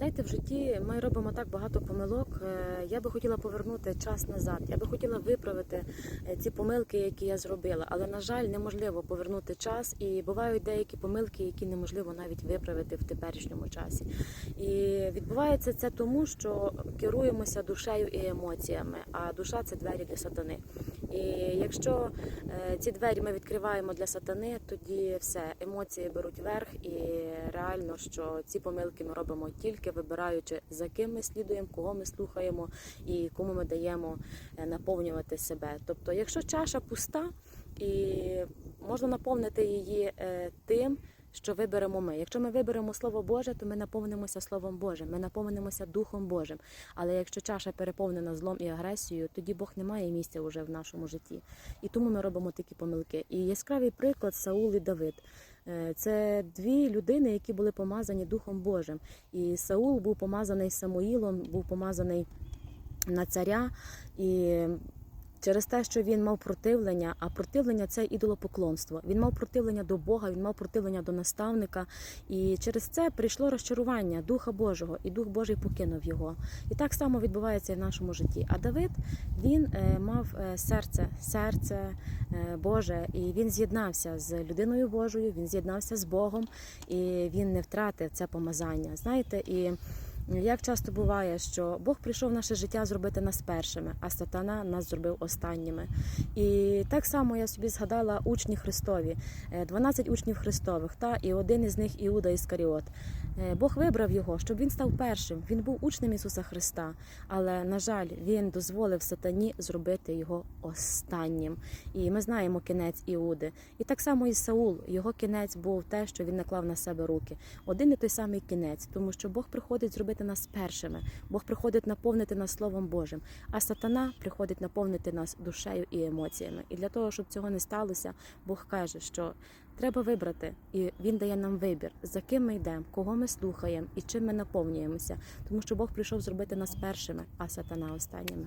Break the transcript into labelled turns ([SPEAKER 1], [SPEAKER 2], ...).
[SPEAKER 1] Знаєте, в житті ми робимо так багато помилок. Е, Я би хотіла повернути час назад. Я би хотіла виправити е, ці помилки, які я зробила. Але на жаль, неможливо повернути час, і бувають деякі помилки, які неможливо навіть виправити в теперішньому часі. І відбувається це тому, що керуємося душею і емоціями. А душа це двері для сатани. Якщо е, ці двері ми відкриваємо для сатани, тоді все емоції беруть верх, і реально, що ці помилки ми робимо тільки вибираючи за ким ми слідуємо, кого ми слухаємо і кому ми даємо е, наповнювати себе. Тобто, якщо чаша пуста, і можна наповнити її е, тим. Що виберемо ми? Якщо ми виберемо Слово Боже, то ми наповнимося Словом Божим, ми наповнимося Духом Божим. Але якщо чаша переповнена злом і агресією, тоді Бог не має місця вже в нашому житті. І тому ми робимо такі помилки. І яскравий приклад Саул і Давид. Е, Це дві людини, які були помазані Духом Божим. І Саул був помазаний Самуїлом, був помазаний на царя. І Через те, що він мав противлення, а противлення це ідолопоклонство. Він мав противлення до Бога, він мав противлення до наставника, і через це прийшло розчарування Духа Божого, і Дух Божий покинув його. І так само відбувається і в нашому житті. А Давид він е, мав е, серце, серце е, Боже, і він з'єднався з людиною Божою, він з'єднався з Богом, і він не втратив це помазання. Знаєте, і. Як часто буває, що Бог прийшов в наше життя зробити нас першими, а сатана нас зробив останніми. І так само я собі згадала учні Христові, Е, 12 учнів Христових, та і один із них Іуда Іскаріот. Е, Бог вибрав його, щоб він став першим. Він був учнем Ісуса Христа, але на жаль, він дозволив сатані зробити його останнім. І ми знаємо кінець Іуди. І так само і Саул. Його кінець був те, що він наклав на себе руки. Один і той самий кінець, тому що Бог приходить зробити нас першими. Бог приходить наповнити нас Словом Божим, а сатана приходить наповнити нас душею і емоціями. І для того, щоб цього не сталося, Бог каже, що треба вибрати, і він дає нам вибір, за ким ми йдемо, кого ми слухаємо і чим ми наповнюємося, тому що Бог прийшов зробити нас першими, а сатана останніми.